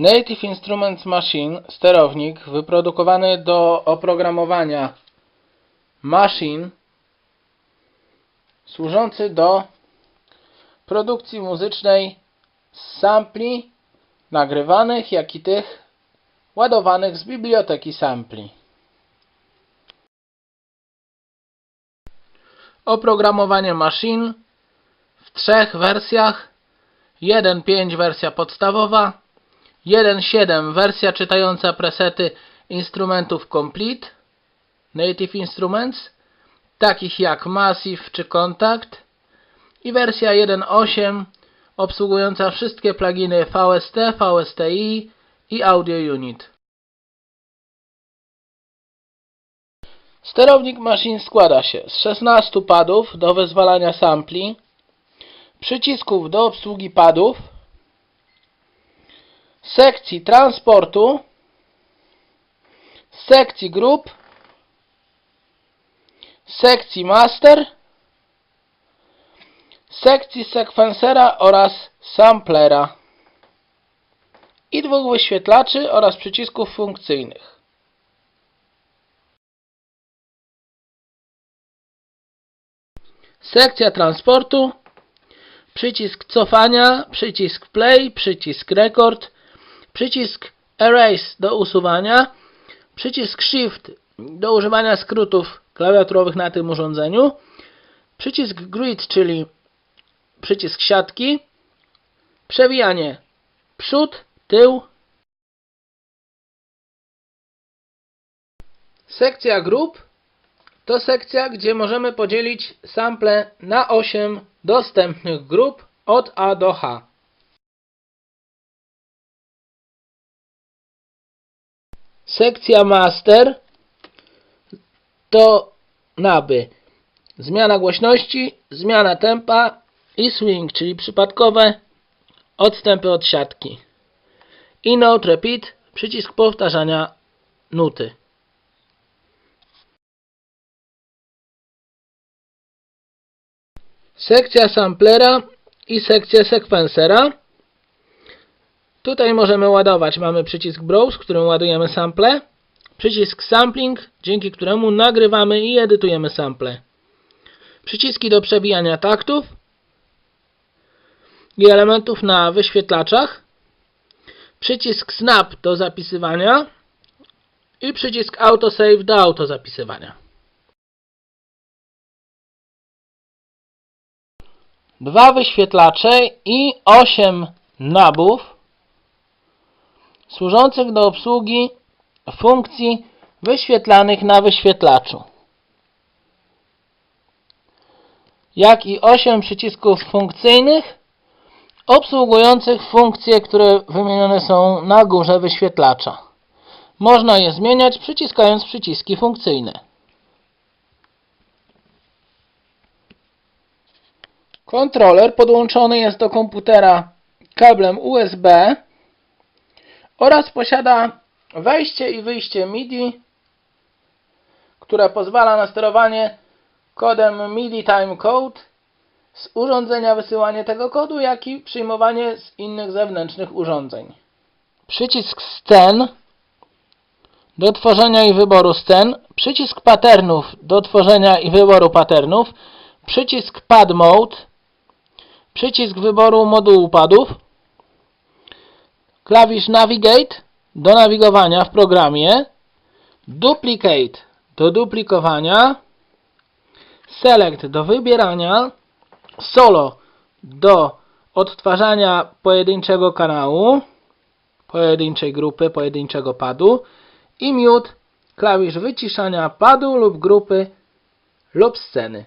Native Instruments Machine, sterownik wyprodukowany do oprogramowania maszyn, służący do produkcji muzycznej z sampli nagrywanych, jak i tych ładowanych z biblioteki sampli. Oprogramowanie maszyn w trzech wersjach 1.5 wersja podstawowa 1.7 wersja czytająca presety instrumentów Complete Native Instruments takich jak Massive czy Contact i wersja 1.8 obsługująca wszystkie pluginy VST, VSTI i Audio Unit. Sterownik maszyn składa się z 16 padów do wyzwalania sampli, przycisków do obsługi padów, sekcji transportu, sekcji grup, sekcji master, sekcji sekwensera oraz samplera i dwóch wyświetlaczy oraz przycisków funkcyjnych. Sekcja transportu, przycisk cofania, przycisk play, przycisk record, przycisk erase do usuwania, przycisk shift do używania skrótów klawiaturowych na tym urządzeniu, przycisk grid, czyli przycisk siatki, przewijanie. Przód, tył, sekcja grup to sekcja, gdzie możemy podzielić sample na 8 dostępnych grup od A do H. Sekcja master to naby zmiana głośności, zmiana tempa i swing, czyli przypadkowe odstępy od siatki. I note repeat, przycisk powtarzania nuty. Sekcja samplera i sekcja sekwensera. Tutaj możemy ładować. Mamy przycisk Browse, którym ładujemy sample. Przycisk Sampling, dzięki któremu nagrywamy i edytujemy sample. Przyciski do przebijania taktów i elementów na wyświetlaczach. Przycisk Snap do zapisywania i przycisk Autosave do autozapisywania. dwa wyświetlacze i 8 nabów służących do obsługi funkcji wyświetlanych na wyświetlaczu, jak i 8 przycisków funkcyjnych obsługujących funkcje, które wymienione są na górze wyświetlacza. Można je zmieniać przyciskając przyciski funkcyjne. Kontroler podłączony jest do komputera kablem USB oraz posiada wejście i wyjście MIDI, które pozwala na sterowanie kodem MIDI Timecode z urządzenia wysyłanie tego kodu, jak i przyjmowanie z innych zewnętrznych urządzeń. Przycisk scen do tworzenia i wyboru scen, przycisk patternów do tworzenia i wyboru patternów, przycisk pad mode przycisk wyboru modułu padów, klawisz Navigate do nawigowania w programie, Duplicate do duplikowania, Select do wybierania, Solo do odtwarzania pojedynczego kanału, pojedynczej grupy, pojedynczego padu i Mute klawisz wyciszania padu lub grupy lub sceny.